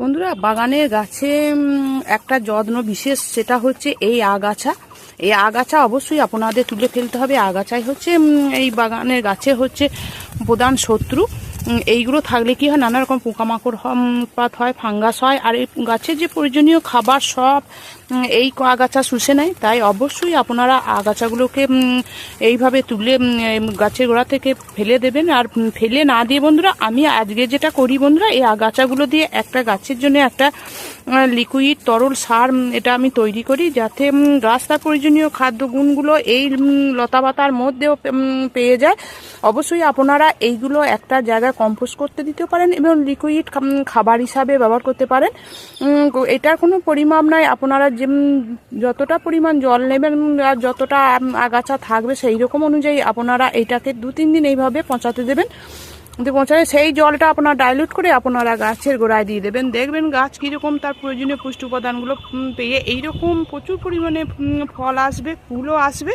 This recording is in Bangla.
বন্ধুরা বাগানের গাছে একটা যত্ন বিশেষ, সেটা হচ্ছে এই আগাছা। এই আগাছা অবশ্যই আপনাদের তুলে ফেলতে হবে। আগাছাই হচ্ছে এই বাগানের গাছে হচ্ছে প্রধান শত্রু। এইগুলো থাকলে কি হয়, নানা রকম পোকামাকড় পাত হয়, ফাঙ্গাস হয়। আর এই গাছের যে প্রয়োজনীয় খাবার সব এই আগাছা শুষে নেয়, তাই অবশ্যই আপনারা আগাছাগুলোকে এইভাবে তুলে গাছের গোড়া থেকে ফেলে দেবেন। আর ফেলে না দিয়ে বন্ধুরা, আমি আজকে যেটা করি বন্ধুরা, এই আগাছাগুলো দিয়ে একটা গাছের জন্য একটা লিকুইড তরল সার এটা আমি তৈরি করি যাতে গাছ তার প্রয়োজনীয় খাদ্য গুণগুলো এই লতাপাতার মধ্যেও পেয়ে যায়। অবশ্যই আপনারা এইগুলো একটা জায়গায় কম্পোস্ট করতে দিতে পারেন এবং লিকুইড খাবার হিসাবে ব্যবহার করতে পারেন। এটার কোনো পরিমাপ নাই, আপনারা যে উম, যতটা পরিমাণ জল নেবেন আর যতটা আগাছা থাকবে সেই রকম অনুযায়ী আপনারা এইটাকে দু তিন দিন এইভাবে পচাতে দেবেন। পৌঁছালে সেই জলটা আপনার ডাইলুট করে আপনারা গাছের গোড়ায় দিয়ে দেবেন। দেখবেন গাছ কীরকম তার প্রয়োজনীয় পুষ্টি উপাদানগুলো পেয়ে এইরকম প্রচুর পরিমাণে ফল আসবে ফুলও আসবে।